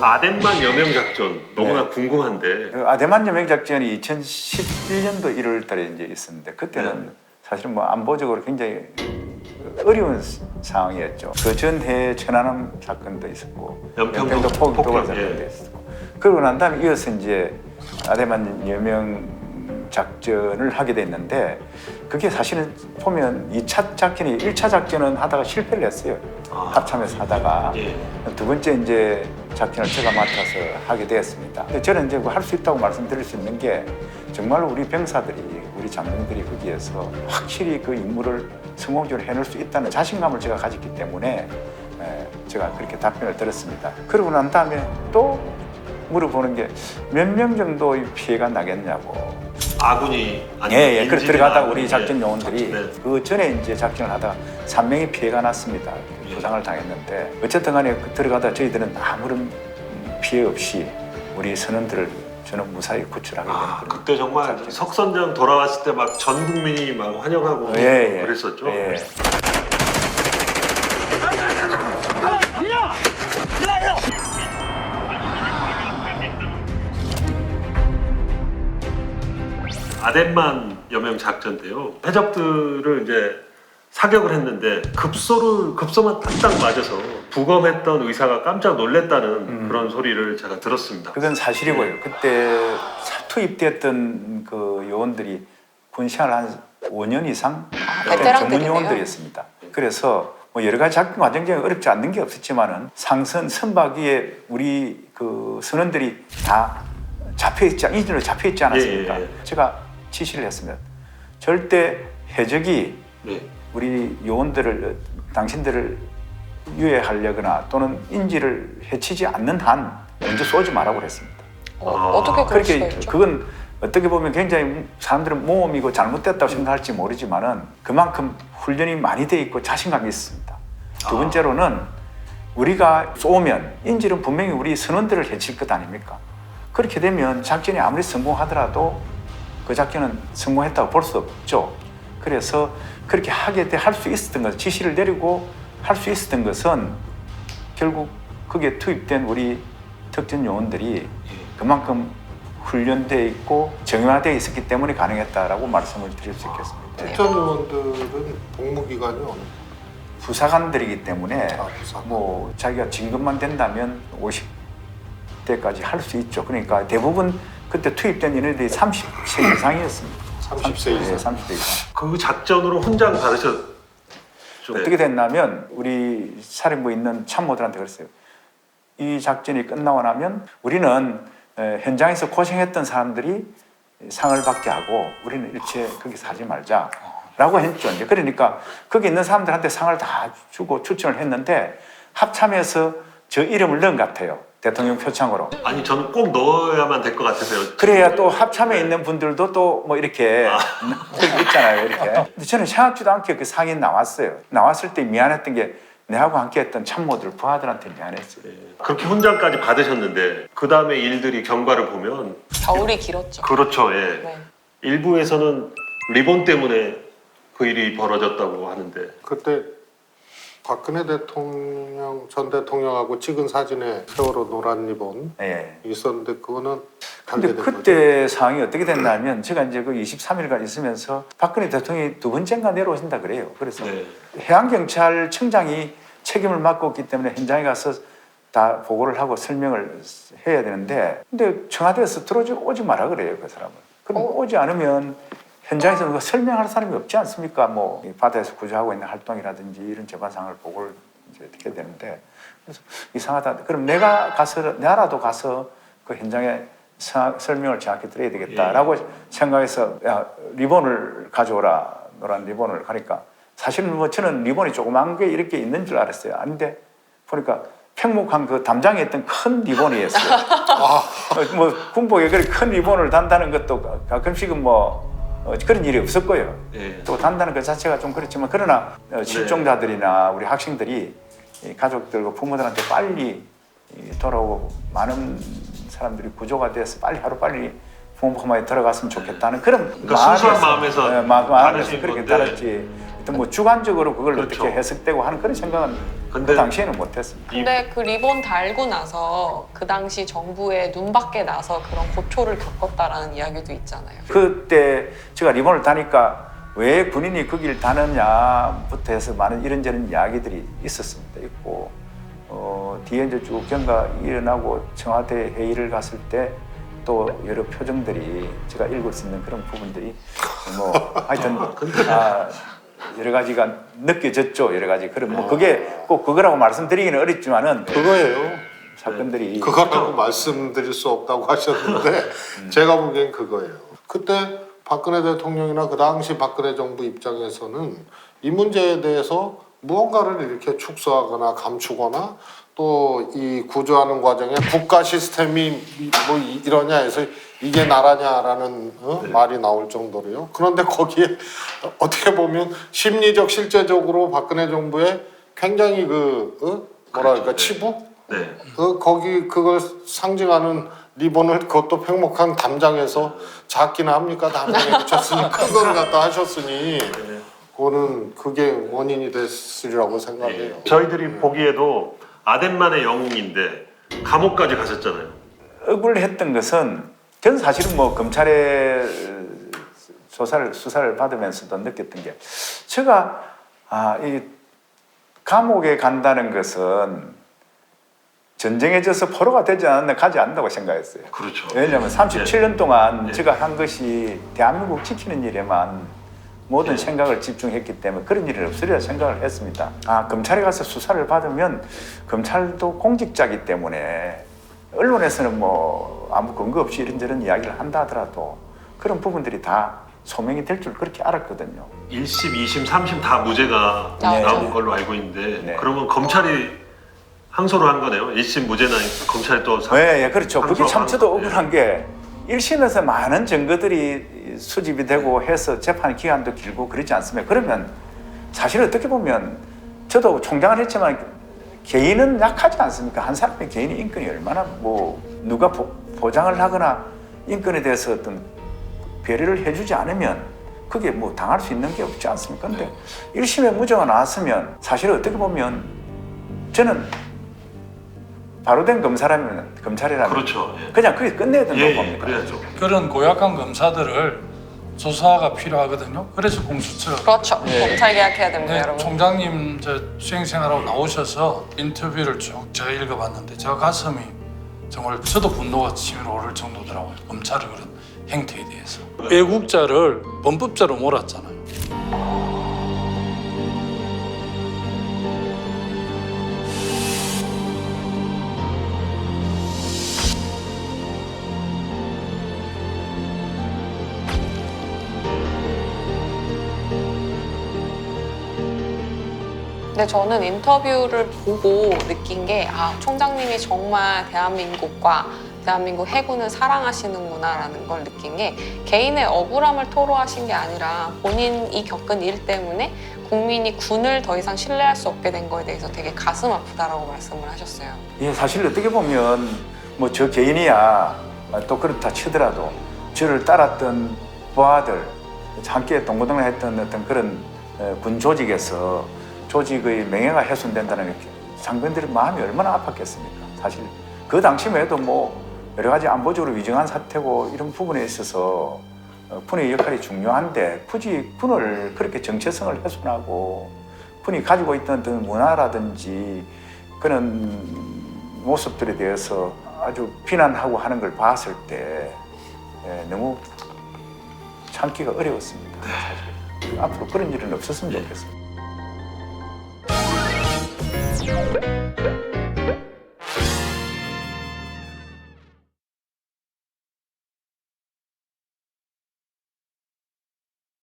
아덴만 여명 작전 너무나 네. 궁금한데 그 아데만 여명 작전이 2011년도 1월 달에 이제 있었는데 그때는 네. 사실은 뭐 안보적으로 굉장히 어려운 상황이었죠. 그 전해 천안함 사건도 있었고 연평도 연평도 포- 폭격, 도발 사건도 예. 있었고 그러고 난 다음에 이어서 이제 아데만 여명 작전을 하게 됐는데 그게 사실은 보면 2차 작전이 1차 작전은 하다가 실패를 했어요. 아. 합참에서 하다가 예. 두 번째 이제 작전을 제가 맡아서 하게 되었습니다. 근데 저는 이제 할 수 있다고 말씀드릴 수 있는 게 정말로 우리 병사들이 우리 장병들이 거기에서 확실히 그 임무를 성공적으로 해낼 수 있다는 자신감을 제가 가졌기 때문에 에, 제가 그렇게 답변을 드렸습니다. 그러고 난 다음에 또 물어보는 게 몇 명 정도의 피해가 나겠냐고. 아군이 예, 예. 그래 인질이나 들어가다 아군이, 우리 작전 예. 요원들이 네. 그 전에 이제 작전을 하다가 3명이 피해가 났습니다. 예. 부상을 당했는데 어쨌든 간에 그 들어가다 저희들은 아무런 피해 없이 우리 선원들을 저는 무사히 구출하게 되는 아, 그때 정말 작전. 석선장 돌아왔을 때 막 전 국민이 막 환영하고 예, 예. 그랬었죠. 예. 아덴만 여명 작전인데요. 해적들을 이제 사격을 했는데 급소를 급소만 딱딱 맞아서 부검했던 의사가 깜짝 놀랐다는 음. 그런 소리를 제가 들었습니다. 그건 사실이고요. 그때 사- 투입됐던 그 요원들이 군생활 한 5년 이상 아, 베테랑들이네요. 전문 요원들이었습니다. 그래서 뭐 여러 가지 작전 과정 중에 어렵지 않는 게 없었지만은 상선 선박 위에 우리 그 선원들이 다 잡혀 있지 않- 인질로 잡혀 있지 않았습니까? 예, 예, 예. 제가 지시를 했습니다. 절대 해적이 네. 우리 요원들을 당신들을 유해하려거나 또는 인지를 해치지 않는 한 먼저 쏘지 말라고 그랬습니다. 어, 아, 어떻게 그럴 수가 그렇게 있죠? 그건 어떻게 보면 굉장히 사람들은 모험이고 잘못됐다고 생각할지 모르지만은 그만큼 훈련이 많이 돼 있고 자신감이 있습니다. 두 아. 번째로는 우리가 쏘면 인질은 분명히 우리 선원들을 해칠 것 아닙니까? 그렇게 되면 작전이 아무리 성공하더라도 그 작전은 성공했다고 볼 수 없죠. 그래서 그렇게 하게 돼 할 수 있었던 것, 지시를 내리고 할 수 있었던 것은 결국 거기에 투입된 우리 특전 요원들이 그만큼 훈련되어 있고 정형화되어 있었기 때문에 가능했다라고 말씀을 드릴 수 있겠습니다. 특전 요원들은 복무 기간이 어느? 부사관들이기 때문에 아, 부사관. 뭐 자기가 진급만 된다면 50대까지 할 수 있죠. 그러니까 대부분 그때 투입된 인원들이 30세 이상이었습니다. 30세 이상. 네, 30대 이상. 그 작전으로 훈장 받으셨. 네. 어떻게 됐냐면 우리 사령부에 있는 참모들한테 그랬어요. 이 작전이 끝나고 나면 우리는 에, 현장에서 고생했던 사람들이 상을 받게 하고 우리는 일체 거기서 하지 말자. 라고 했죠. 이제 그러니까 거기 있는 사람들한테 상을 다 주고 추천을 했는데 합참에서 저 이름을 넣은 것 같아요. 대통령 표창으로. 아니 저는 꼭 넣어야만 될 것 같아서요. 그래야 또 합참에 네. 있는 분들도 또 뭐 이렇게 그렇게 있잖아요 이렇게 근데 저는 생각지도 않게 그 상이 나왔어요 나왔을 때 미안했던 게 내하고 함께 했던 참모들 부하들한테 미안했어요 네. 그렇게 훈장까지 받으셨는데 그 다음에 일들이 경과를 보면 겨울이 길었죠. 그렇죠. 예. 네. 일부에서는 리본 때문에 그 일이 벌어졌다고 하는데 그때 박근혜 대통령 전 대통령하고 찍은 사진에 세월호 노란 리본 예. 있었는데 그거는 근데 반대된 거죠. 그때 상황이 어떻게 됐냐면 제가 이제 그 23일간 있으면서 박근혜 대통령이 두 번째인가 내려오신다 그래요 그래서 네. 해양경찰청장이 책임을 맡고 있기 때문에 현장에 가서 다 보고를 하고 설명을 해야 되는데 근데 청와대에서 들어오지 오지 마라 그래요 그 사람은 그럼 어. 오지 않으면 현장에서 누가 설명할 사람이 없지 않습니까? 뭐이 바다에서 구조하고 있는 활동이라든지 이런 재반상을 보고를 이제 어떻게 되는데. 그래서 이상하다. 그럼 내가 가서 나라도 가서 그 현장에 사- 설명을 정확히 드려야 되겠다라고 생각해서 야 리본을 가져오라. 노란 리본을. 가니까 사실은 뭐 저는 리본이 조그만 게 이렇게 있는 줄 알았어요. 아닌데 보니까 팽목한 그 담장에 있던 큰 리본이었어요. 아, 어, 뭐 군복에 그렇게 큰 리본을 단다는 것도 가- 가끔씩은 뭐 어, 그런 일이 없었고요. 예. 또 단다는 것 자체가 좀 그렇지만 그러나 어, 실종자들이나 우리 학생들이 이 가족들과 부모들한테 빨리 이 돌아오고 많은 사람들이 구조가 돼서 빨리 하루 빨리 부모 품에 들어갔으면 좋겠다는 그런 그러니까 순수한 마음에서, 마음에서 예, 마- 마음에서 따르신 그렇게 건데. 따랐지 하여튼 뭐 주관적으로 그걸 그렇죠. 어떻게 해석되고 하는 그런 생각은 근데 그 당시에는 못했습니다. 근데 그 리본 달고 나서 그 당시 정부에 눈 밖에 나서 그런 고초를 겪었다라는 이야기도 있잖아요. 그때 제가 리본을 다니까 왜 군인이 그길 다느냐부터 해서 많은 이런저런 이야기들이 있었습니다. 있고 어, 뒤에 이제 쭉 경과 일어나고 청와대 회의를 갔을 때 또 여러 표정들이 제가 읽을 수 있는 그런 부분들이 뭐 하여튼 아, 여러 가지가 느껴졌죠. 여러 가지 그런 뭐 그게 꼭 그거라고 말씀드리기는 어렵지만은 그거예요. 사건들이 그거라고 말씀드릴 수 없다고 하셨는데 제가 보기엔 그거예요. 그때 박근혜 대통령이나 그 당시 박근혜 정부 입장에서는 이 문제에 대해서 무언가를 이렇게 축소하거나 감추거나 또 이 구조하는 과정에 국가 시스템이 뭐 이- 이러냐 해서 이게 나라냐라는 어? 말이 나올 정도로요. 그런데 거기에 어떻게 보면 심리적 실제적으로 박근혜 정부의 굉장히 그 어? 뭐랄까 그렇죠. 네. 치부 네. 그 거기 그걸 상징하는 리본을 그것도 팽목한 담장에서 작기나 합니까 담장에 붙였으니 큰 거를 갖다 하셨으니 네. 그거는 그게 원인이 됐으리라고 생각해요. 예. 저희들이 보기에도 아덴만의 영웅인데 감옥까지 가셨잖아요. 억울했던 것은 전 사실은 뭐 검찰의 조사를 수사를 받으면서도 느꼈던 게 제가 아 이 감옥에 간다는 것은 전쟁에 져서 포로가 되지 않았나 가지 않는다고 생각했어요. 그렇죠. 왜냐하면 37년 동안 네. 제가 한 것이 대한민국 지키는 일에만 모든 네. 생각을 집중했기 때문에 그런 일은 없으리라 생각을 했습니다. 아 검찰에 가서 수사를 받으면 검찰도 공직자기 때문에 언론에서는 뭐 아무 근거 없이 이런저런 이야기를 한다 하더라도 그런 부분들이 다 소명이 될 줄 그렇게 알았거든요. 1심, 2심, 3심 다 무죄가 네. 나온 걸로 알고 있는데 네. 그러면 검찰이 항소를 한 거네요. 1심 무죄나 검찰이 또 사- 네, 예, 그렇죠. 그게 참 저도 한 거. 억울한 게 1심에서 많은 증거들이 수집이 되고 해서 재판 기간도 길고 그러지 않습니까? 그러면 사실 어떻게 보면 저도 총장을 했지만 개인은 약하지 않습니까? 한 사람의 개인의 인권이 얼마나 뭐 누가 보, 보장을 하거나 인권에 대해서 어떤 배려를 해주지 않으면 그게 뭐 당할 수 있는 게 없지 않습니까? 근데 일 1심에 무죄가 나왔으면 사실 어떻게 보면 저는 바로 된 검사라면 검찰이라면 그렇죠. 예. 그냥 그게 끝내야 된다고 예, 예, 봅니다. 그래야죠. 그런 고약한 검사들을 조사가 필요하거든요. 그래서 공수처 그렇죠. 예. 검찰 개혁해야 됩니다, 네, 여러분. 총장님 저 수행생활하고 나오셔서 인터뷰를 쭉 제가 읽어봤는데 제가 가슴이 정말 저도 분노가 치밀어 오를 정도더라고요. 검찰의 그런 행태에 대해서. 애국자를 범법자로 몰았잖아요. 근데 저는 인터뷰를 보고 느낀 게, 아, 총장님이 정말 대한민국과 대한민국 해군을 사랑하시는구나라는 걸 느낀 게 개인의 억울함을 토로하신 게 아니라 본인이 겪은 일 때문에 국민이 군을 더 이상 신뢰할 수 없게 된 거에 대해서 되게 가슴 아프다라고 말씀을 하셨어요. 예, 사실 어떻게 보면 뭐 저 개인이야 또 그렇다 치더라도 저를 따랐던 부하들 함께 동고동락했던 어떤 그런 어, 군 조직에서 조직의 명예가 훼손된다는 게 장병들의 마음이 얼마나 아팠겠습니까? 사실 그 당시만 해도 뭐 여러 가지 안보적으로 위중한 사태고 이런 부분에 있어서 어, 군의 역할이 중요한데 굳이 군을 그렇게 정체성을 훼손하고 군이 가지고 있던 어떤 문화라든지 그런 모습들에 대해서 아주 비난하고 하는 걸 봤을 때 예, 너무 참기가 어려웠습니다. 사실 앞으로 그런 일은 없었으면 좋겠습니다.